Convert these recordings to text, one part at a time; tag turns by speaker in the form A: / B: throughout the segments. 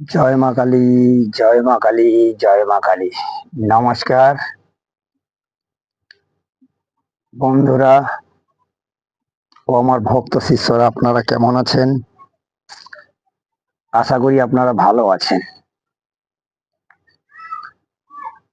A: জয় মা কালী, জয় মা কালী, জয় মা কালী। নমস্কার। বন্ধুরা, ও আমার ভক্ত শিষ্যরা, আপনারা কেমন আছেন? আশা করি আপনারা ভালো আছেন।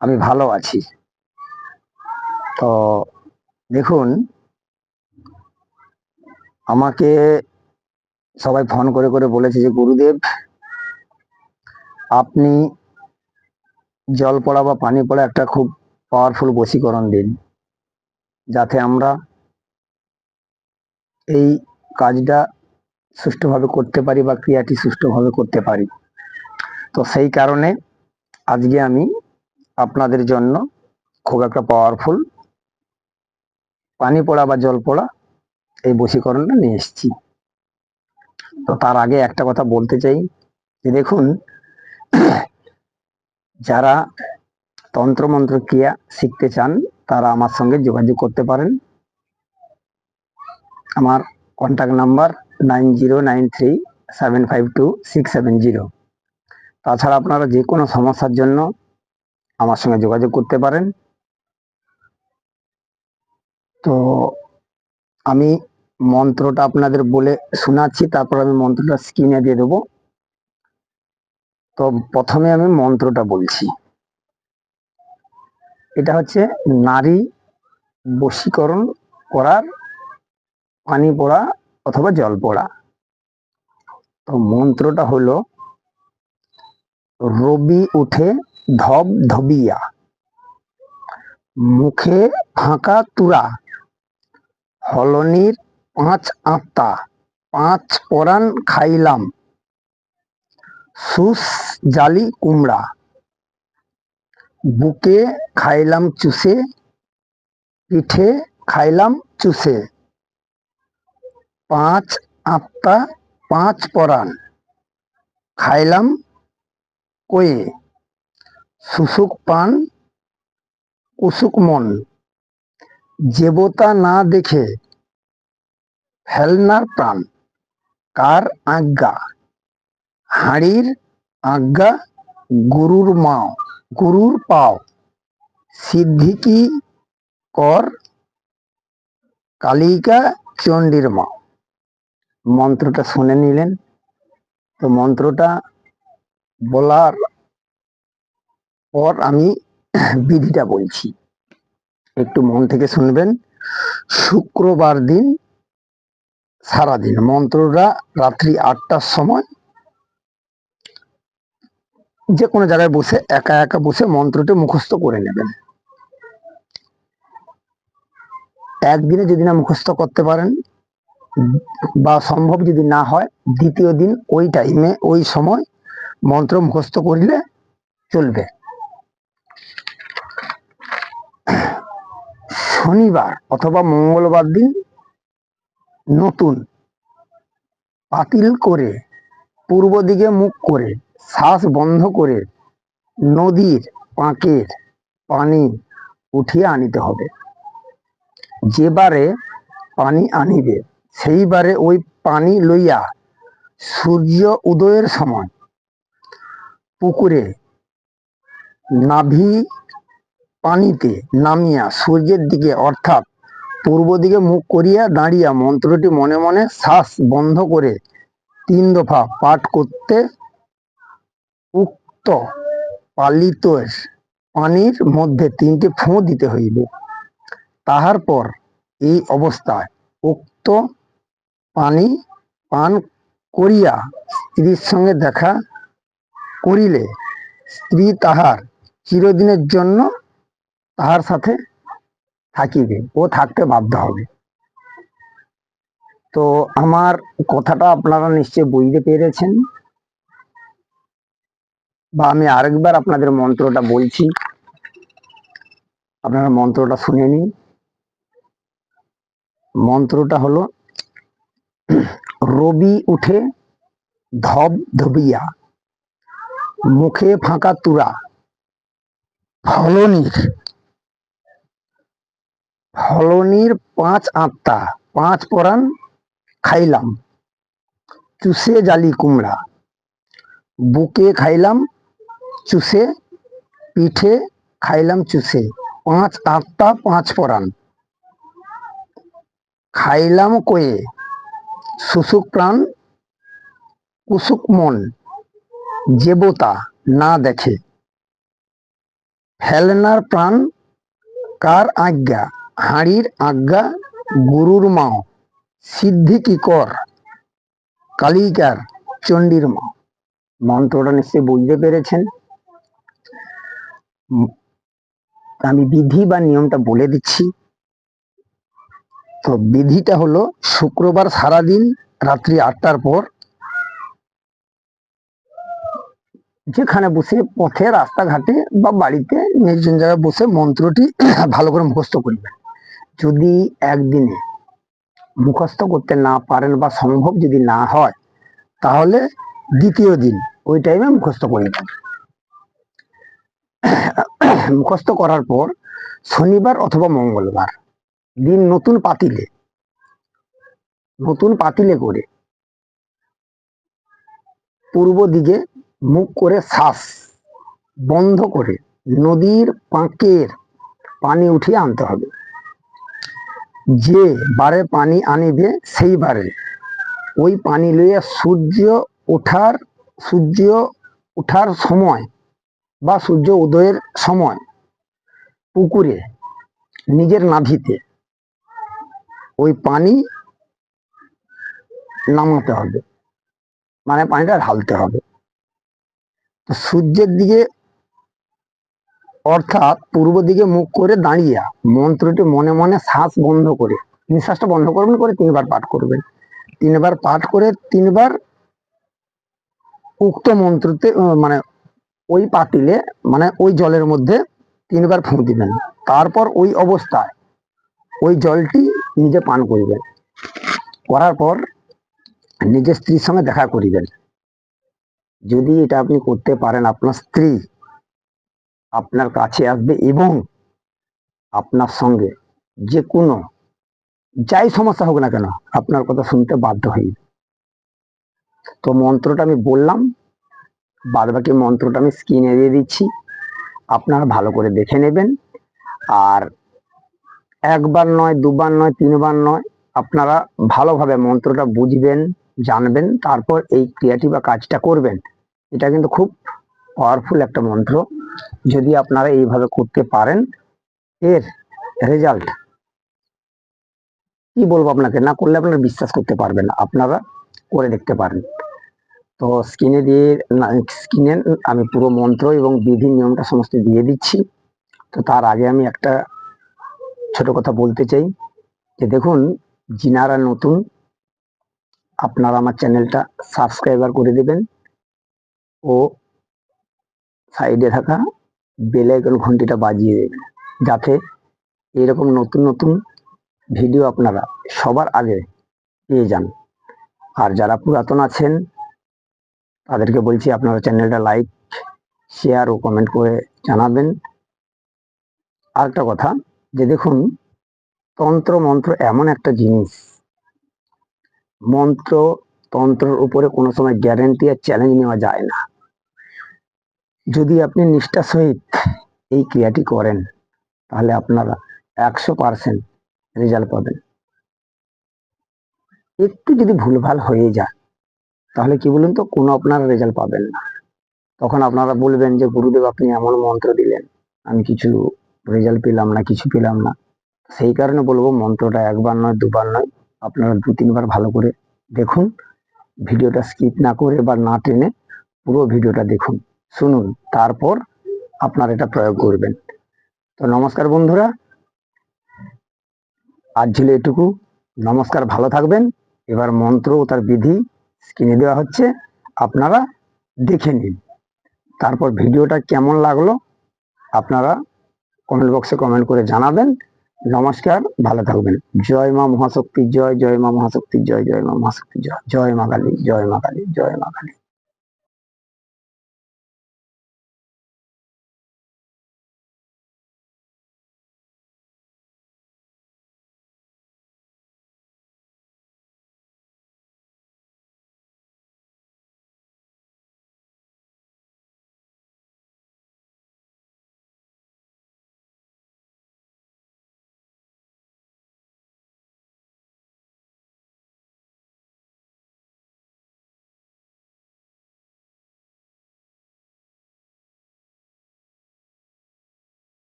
A: আমি ভালো আছি। তো দেখুন, আমাকে সবাই ফোন করে করে বলেছে যে, গুরুদেব আপনি জল পড়া বা পানি পড়া একটা খুব পাওয়ারফুল বশীকরণ দিন, যাতে আমরা এই কাজটা সুষ্ঠুভাবে করতে পারি বা ক্রিয়াটি সুষ্ঠুভাবে করতে পারি। তো সেই কারণে আজকে আমি আপনাদের জন্য খুব একটা পাওয়ারফুল পানি পড়া বা জল পড়া এই বশীকরণটা নিয়ে এসেছি। তো তার আগে একটা কথা বলতে চাই যে দেখুন যারা তন্ত্রমন্ত্র ক্রিয়া শিখতে চান, তারা আমার সঙ্গে যোগাযোগ করতে পারেন। আমার contact number nine zero nine three seven five two six seven zero তাছাড়া আপনারা যে কোনো সমস্যার জন্য আমার সঙ্গে যোগাযোগ করতে পারেন। তো আমি মন্ত্রটা আপনাদের বলে শোনাচ্ছি, তারপর আমি মন্ত্রটা স্ক্রিনে দিয়ে দেবো। তো প্রথমে আমি মন্ত্রটা বলছি। এটা হচ্ছে নারী বশীকরণ করার পানি পড়া অথবা জল পড়া। তো মন্ত্রটা হলো, রবি উঠে ধব ধবিয়া, মুখে ফাঁকা তুরা, হলনির পাঁচ আত্মা, পাঁচ পরাণ খাইলাম সুস জালি কুমড়া। বুকে খাইলাম চুষে, পিঠে খাইলাম চুষে। পাঁচ আত্মা, পাঁচ পরাণ খাইলাম কয়ে। শুশুক পান, কুসুক মন। দেবতা না দেখে ফেলনার প্রাণ। কার আজ্ঞা? হাড়ির আজ্ঞা গুরুর মাও, গুরুর পাও। সিদ্ধি কি কর? কালিকা চণ্ডীর মা। মন্ত্রটা শুনে নিলেন। তো মন্ত্রটা বলার পর আমি বিধিটা বলছি। একটু মন থেকে শুনবেন। শুক্রবার দিন সারাদিন মন্ত্রটা রাত্রি আটটার সময় যে কোনো জায়গায় বসে, একা একা বসে মন্ত্রটি মুখস্থ করে নেবেন। একদিনে যদি না মুখস্থ করতে পারেন, বা সম্ভব যদি না হয়, দ্বিতীয় দিন ওই টাইমে ওই সময় মন্ত্র মুখস্থ করলে চলবে। শনিবার অথবা মঙ্গলবার দিন নতুন পাতিল করে, পূর্ব দিকে মুখ করে শ্বাস বন্ধ করে নদীর পাঁকের পানি উঠিয়ে আনিতে হবে। যেবারে পানি আনিবে সেইবারে ওই পানি লইয়া সূর্য উদয়ের সময় পুকুরে নাভি পানিতে নামিয়া সূর্যের দিকে অর্থাৎ পূর্ব দিকে মুখ করিয়া দাঁড়িয়া মন্ত্রটি মনে মনে শ্বাস বন্ধ করে তিন দফা পাঠ করতে উক্ত পালিত পানির মধ্যে তিনটে ফোঁ দিতে হইবে। তাহার পর এই অবস্থায় উক্ত পানি পান করিয়া স্ত্রীর সঙ্গে দেখা করিলে স্ত্রী তাহার চিরদিনের জন্য তাহার সাথে থাকিবে ও থাকতে বাধ্য হবে। তো আমার কথাটা আপনারা নিশ্চয় বুঝতে পেরেছেন। বা আমি আরেকবার আপনাদের মন্ত্রটা বলছি। আপনারা মন্ত্রটা শুনে নিন। মন্ত্রটা হলো, রবি উঠে ধব ধবিয়া, মুখে ফাঁকা তুরা, ফলনির ফলনির পাঁচ আত্মা, পাঁচ পরাণ খাইলাম। চুষে জালি কুমড়া, বুকে খাইলাম চুষে, পিঠে খাইলাম চুষে। পাঁচ আত্মা পাঁচ পরাণ। খাইলাম কয়ে সুসুক প্রাণ কুসুক মন, যেবতা না দেখে। হেলনার প্রাণ, কার আজ্ঞা? হাঁড়ির আজ্ঞা, গুরুর মাও। সিদ্ধি কি কর? কালিকার চণ্ডীর মা। মন্ত্রটা নিশ্চয়ই বুঝতে পেরেছেন। আমি বিধি বা নিয়মটা বলে দিচ্ছি। তো বিধিটা হলো শুক্রবার সারাদিন রাত্রি আটটার পর যেখানে বসে পথে, রাস্তাঘাটে বা বাড়িতে নির্জন জায়গায় বসে মন্ত্রটি ভালো করে মুখস্থ করবেন। যদি একদিনে মুখস্থ করতে না পারেন বা সম্ভব যদি না হয়, তাহলে দ্বিতীয় দিন ওই টাইমে মুখস্থ করবেন মুখস্থ করার পর শনিবার অথবা মঙ্গলবার দিন নতুন পাতিলে নতুন পাতিলে করে পূর্ব দিকে মুখ করে শ্বাস বন্ধ করে নদীর পাঁকের পানি উঠিয়ে আনতে হবে। যে বারে পানি আনিবে সেই বারে ওই পানি লইয়া সূর্য ওঠার সূর্য ওঠার সময় বা সূর্য উদয়ের সময় পুকুরে, নিজের নাভিতে ওই পানি নামাতে হবে। মানে পানিটা ঢালতে হবে। সূর্যের দিকে অর্থাৎ পূর্ব দিকে মুখ করে দাঁড়িয়ে মন্ত্রটি মনে মনে শ্বাস বন্ধ করে, নিঃশ্বাসটা বন্ধ করবেন, করে তিনবার পাঠ করবেন। তিনবার পাঠ করে তিনবার উক্ত মন্ত্রতে মানে ওই পাতিলে মানে ওই জলের মধ্যে তিনবার ফুঁ দিবেন। তারপর ওই অবস্থায় ওই জলটি নিজে পান করিবেন। করার পর নিজের স্ত্রীর সঙ্গে দেখা করিবেন। যদি এটা আপনি করতে পারেন, আপনার স্ত্রী আপনার কাছে আসবে এবং আপনার সঙ্গে যে কোনো, যাই সমস্যা হোক না কেন, আপনার কথা শুনতে বাধ্য হইবে। তো মন্ত্রটা আমি বললাম বাদ বাকি মন্ত্রটা আমি স্ক্রিনে দিয়ে দিচ্ছি। আপনারা ভালো করে দেখে নেবেন। আর একবার নয়, দুবার নয়, তিনবার নয়, আপনারা ভালোভাবে মন্ত্রটা বুঝবেন, জানবেন, তারপর এই ক্রিয়াটি বা কাজটা করবেন। এটা কিন্তু খুব পাওয়ারফুল একটা মন্ত্র। যদি আপনারা এইভাবে করতে পারেন, এর রেজাল্ট কি বলব আপনাকে? না করলে আপনারা বিশ্বাস করতে পারবেন আপনারা করে দেখতে পারেন। তো স্ক্রিনে দিয়ে স্ক্রিনে আমি পুরো মন্ত্র এবং বিধি নিয়মটা সমস্ত দিয়ে দিচ্ছি। তো তার আগে আমি একটা ছোট কথা বলতে চাই। যে দেখুন, যিনারা নতুন, আপনারা আমার চ্যানেলটা সাবস্ক্রাইবার করে দেবেন ও সাইডে থাকা বেল আইকন ঘন্টিটা বাজিয়ে দেবেন। যাতে এরকম নতুন নতুন ভিডিও আপনারা সবার আগে পেয়ে যান। আর যারা পুরাতন আছেন তাদেরকে বলছি, আপনারা চ্যানেলটা লাইক শেয়ার ও কমেন্ট করে জানাবেন। আরেকটা কথা, যে দেখুন, তন্ত্র মন্ত্র এমন একটা জিনিস, মন্ত্র তন্ত্রের উপরে কোনো সময় গ্যারেন্টি আর চ্যালেঞ্জ নেওয়া যায় না। যদি আপনি নিষ্ঠার সহিত এই ক্রিয়াটি করেন, তাহলে আপনারা একশো পার্সেন্ট রেজাল্ট পাবেন। একটু যদি ভুলভাল হয়ে যায় তাহলে কি বলুন তো, কোনো আপনারা রেজাল্ট পাবেন না। তখন আপনারা বলবেন যে, গুরুদেব, আপনি এমন মন্ত্র দিলেন। আমি কিছু রেজাল্ট পেলাম না, কিছু পেলাম না। সেই কারণে বলব, মন্ত্রটা একবার নয়, দুবার নয়, আপনারা দু, তিনবার ভালো করে দেখুন। ভিডিওটা স্কিপ না করে বা না টেনে পুরো ভিডিওটা দেখুন, শুনুন, তারপর আপনারা এটা প্রয়োগ করবেন। তো নমস্কার বন্ধুরা, আজ ছিল এটুকু। নমস্কার, ভালো থাকবেন। এবার মন্ত্র ও তার বিধি স্ক্রিনে দেওয়া হচ্ছে আপনারা দেখে নিন। তারপর ভিডিওটা কেমন লাগল আপনারা কমেন্ট বক্সে কমেন্ট করে জানাবেন। নমস্কার, ভালো থাকবেন। জয় মা মহাশক্তি, জয় জয় মা মহাশক্তি, জয় জয় মা মহাশক্তি, জয় জয় মা কালী, জয় মা কালী, জয় মা কালী।